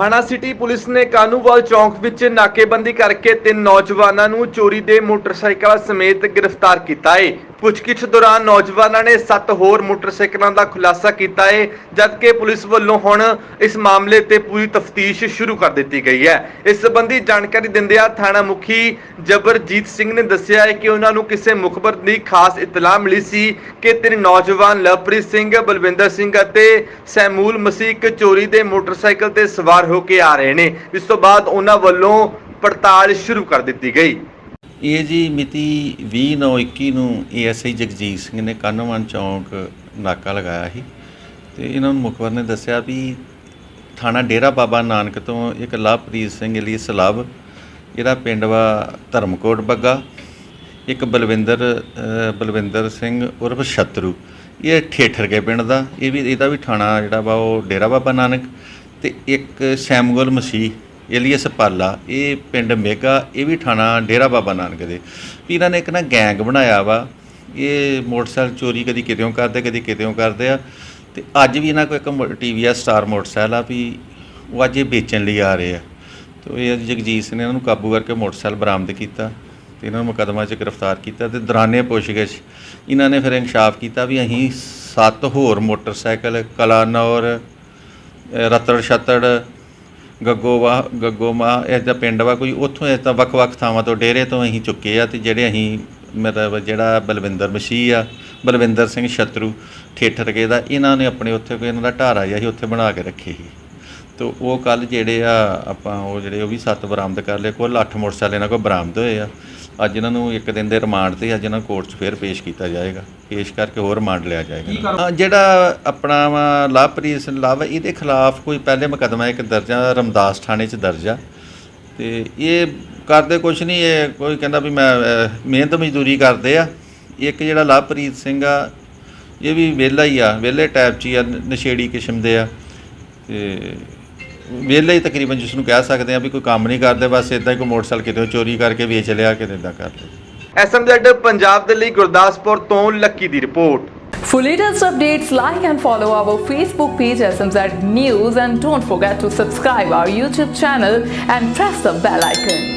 ਥਾਣਾ city police ਨੇ ਕਾਨੂੰਵਾਲ ਚੌਂਕ ਵਿੱਚ ਨਾਕੇਬੰਦੀ ਕਰਕੇ ਤਿੰਨ ਨੌਜਵਾਨਾਂ ਨੂੰ ਚੋਰੀ ਦੇ ਮੋਟਰਸਾਈਕਲਾਂ ਸਮੇਤ ਗ੍ਰਿਫਤਾਰ ਕੀਤਾ ਹੈ। ਪੁੱਛਗਿੱਛ ਦੌਰਾਨ ਨੌਜਵਾਨਾਂ ਨੇ ਸੱਤ ਹੋਰ ਮੋਟਰਸਾਈਕਲਾਂ ਦਾ ਖੁਲਾਸਾ ਕੀਤਾ ਹੈ, ਜਦਕਿ ਪੁਲਿਸ ਵੱਲੋਂ ਹੁਣ ਇਸ ਮਾਮਲੇ ਤੇ ਪੂਰੀ ਤਫਤੀਸ਼ ਸ਼ੁਰੂ ਕਰ ਦਿੱਤੀ ਗਈ ਹੈ। ਇਸ ਸੰਬੰਧੀ ਜਾਣਕਾਰੀ ਦਿੰਦਿਆਂ ਥਾਣਾ ਮੁਖੀ ਜਬਰਜੀਤ ਸਿੰਘ ਨੇ ਦੱਸਿਆ ਹੈ ਕਿ ਉਹਨਾਂ ਨੂੰ ਕਿਸੇ ਮੁਖਬਰ ਦੀ ਖਾਸ ਇਤਲਾਹ ਮਿਲੀ ਸੀ ਕਿ ਤਿੰਨ ਨੌਜਵਾਨ ਲਵਪ੍ਰੀਤ ਸਿੰਘ, ਬਲਵਿੰਦਰ ਸਿੰਘ ਅਤੇ ਸੈਮੂਲ ਮਸੀਕ ਚੋਰੀ ਦੇ ਮੋਟਰਸਾਈਕਲ ਤੇ ਸਵਾਰ ਹੋ ਕੇ ਆ ਰਹੇ ਨੇ। ਇਸ ਤੋਂ ਬਾਅਦ ਉਹਨਾਂ ਵੱਲੋਂ ਪੜਤਾਲ ਸ਼ੁਰੂ ਕਰ ਦਿੱਤੀ ਗਈ। ਇਹ ਜੀ ਮਿਤੀ 20/9/21 ਨੂੰ ਏਐਸਆਈ ਜਗਜੀਤ ਸਿੰਘ ਨੇ ਕਾਨੋਵਾਨ ਚੌਂਕ ਨਾਕਾ ਲਗਾਇਆ ਸੀ ਤੇ ਇਹਨਾਂ ਨੂੰ ਮੁਖਬਰ ਨੇ ਦੱਸਿਆ ਵੀ ਥਾਣਾ ਡੇਰਾ ਬਾਬਾ ਨਾਨਕ ਤੋਂ ਇੱਕ ਲਵਪ੍ਰੀਤ ਸਿੰਘ ਲਈ ਸਲਬ ਜਿਹੜਾ ਪਿੰਡ ਵਾ ਧਰਮਕੋਟ ਬੱਗਾ, ਇੱਕ ਬਲਵਿੰਦਰ ਬਲਵਿੰਦਰ ਸਿੰਘ ਉਰਫ ਛਤਰੂ ਇਹ ਠੇਠਰ ਕੇ ਪਿੰਡ ਦਾ, ਇਹ ਵੀ, ਇਹਦਾ ਵੀ ਥਾਣਾ ਜਿਹੜਾ ਵਾ ਉਹ ਡੇਰਾ ਬਾਬਾ ਨਾਨਕ ਤੇ ਇੱਕ ਸੈਮੂਅਲ ਮਸੀਹ, ਏਲੀਅਸ ਪਾਲਾ, ਇਹ ਪਿੰਡ ਮੇਗਾ, ਇਹ ਵੀ ਥਾਣਾ ਡੇਰਾ ਬਾਬਾ ਨਾਨਕ ਦੇ। ਵੀ ਇਹਨਾਂ ਨੇ ਇੱਕ ਨਾ ਗੈਂਗ ਬਣਾਇਆ ਵਾ, ਇਹ ਮੋਟਰਸਾਈਕਲ ਚੋਰੀ ਕਦੀ ਕਿਤੇੋਂ ਕਰਦੇ, ਕਦੀ ਕਿਤੇੋਂ ਕਰਦੇ ਆ। ਤੇ ਅੱਜ ਵੀ ਇਹਨਾਂ ਕੋਲ ਇੱਕ ਟੀਵੀਐਸ ਸਟਾਰ ਮੋਟਰਸਾਈਕਲ ਆ, ਵੀ ਉਹ ਅੱਜ ਇਹ ਵੇਚਣ ਲਈ ਆ ਰਹੇ ਆ। ਤੇ ਇਹ ਜਗਜੀਤ ਸਿੰਘ ਨੇ ਇਹਨਾਂ ਨੂੰ ਕਾਬੂ ਕਰਕੇ ਮੋਟਰਸਾਈਕਲ ਬਰਾਮਦ ਕੀਤਾ ਤੇ ਇਹਨਾਂ ਨੂੰ ਮੁਕੱਦਮਾ 'ਚ ਗ੍ਰਿਫਤਾਰ ਕੀਤਾ ਤੇ ਦੌਰਾਨੇ ਪੁੱਛਗਿੱਛ ਇਹਨਾਂ ਨੇ ਫਿਰ ਇਨਕਸ਼ਾਫ ਕੀਤਾ ਵੀ ਅਸੀਂ ਸੱਤ ਹੋਰ ਮੋਟਰਸਾਈਕਲ, ਕਲਾਨੌਰ ਰਤੜ ਛਤੜ ਗੱਗੋਵਾ ਗੱਗੋਮਾ ਇਹ ਦਾ ਪਿੰਡ ਵਾ, ਕੋਈ ਉੱਥੋਂ ਇਹ ਤਾਂ ਵੱਖ-ਵੱਖ ਥਾਵਾਂ ਤੋਂ, ਡੇਰੇ ਤੋਂ ਅਸੀਂ ਚੁੱਕੇ ਆ ਤੇ ਜਿਹੜੇ ਅਸੀਂ ਮਤਲਬ ਜਿਹੜਾ ਬਲਵਿੰਦਰ ਮਸੀਹ ਆ, ਬਲਵਿੰਦਰ ਸਿੰਘ ਛਤਰੂ, ਠੇਠਰ ਕੇ ਦਾ, ਇਹਨਾਂ ਨੇ ਆਪਣੇ ਉੱਥੇ ਕੋਈ ਇਹਨਾਂ ਦਾ ਢਾਰਾ ਜਿਹਾ ਸੀ ਉੱਥੇ ਬਣਾ ਕੇ ਰੱਖੇ ਸੀ। ਤੇ ਉਹ ਕੱਲ ਜਿਹੜੇ ਆ ਆਪਾਂ ਉਹ ਜਿਹੜੇ ਉਹ ਵੀ ਸੱਤ ਬਰਾਮਦ ਕਰ ਲਏ ਕੁੱਲ 8 ਮੋਟਰਸਾਈਕਲ ਇਹਨਾਂ ਕੋਲ ਬਰਾਮਦ ਹੋਏ ਆ। ਅੱਜ ਇਹਨਾਂ ਨੂੰ ਇੱਕ ਦਿਨ ਦੇ ਰਿਮਾਂਡ ਤੇ ਅੱਜ ਇਹਨਾਂ ਕੋਰਟ 'ਚ ਫੇਰ ਪੇਸ਼ ਕੀਤਾ ਜਾਏਗਾ। ਪੇਸ਼ ਕਰਕੇ ਹੋਰ ਰਿਮਾਂਡ ਲਿਆ ਜਾਏਗਾ ਹਾਂ, ਜਿਹੜਾ ਆਪਣਾ ਸਿੰਘ ਲਵ ਇਹਦੇ ਖਿਲਾਫ ਕੋਈ ਪਹਿਲੇ ਮੁਕੱਦਮਾ ਇੱਕ ਦਰਜਾ ਰਮਦਾਸ ਥਾਣੇ 'ਚ ਦਰਜ। ਤੇ ਇਹ ਕਰਦੇ ਕੁਛ ਨਹੀਂ ਇਹ ਕੋਈ ਕਹਿੰਦਾ ਵੀ ਮੈਂ ਮਿਹਨਤ ਮਜ਼ਦੂਰੀ ਕਰਦੇ ਆ। ਇੱਕ ਜਿਹੜਾ ਲਵਪ੍ਰੀਤ ਸਿੰਘ ਆ ਇਹ ਵੀ ਵਿਹਲਾ ਹੀ ਆ ਵਿਹਲੇ ਟਾਈਪ 'ਚ ਹੀ ਆ ਨਸ਼ੇੜੀ ਕਿਸਮ ਦੇ ਆ। ਤੇ ਵਿਹਲੇ ਹੀ ਤਕਰੀਬਨ ਜਿਸ ਨੂੰ ਕਹਿ ਸਕਦੇ ਆ ਵੀ ਕੋਈ ਕੰਮ ਨਹੀਂ ਕਰਦੇ ਬਸ ਇਦਾਂ ਹੀ ਕੋਈ ਮੋਟਰਸਾਈਕਲ ਕਿਤੇ ਚੋਰੀ ਕਰਕੇ ਵੇਚ ਲਿਆ ਕਿਤੇ ਇਦਾਂ ਕਰ ਲਿਆ ਐਸਐਮਜ਼ੈਡ ਪੰਜਾਬ ਦੇ ਲਈ ਗੁਰਦਾਸਪੁਰ ਤੋਂ ਲੱਕੀ ਦੀ report For latest updates, like and follow our Facebook page SMZ News and don't forget to subscribe our YouTube channel and press the bell icon.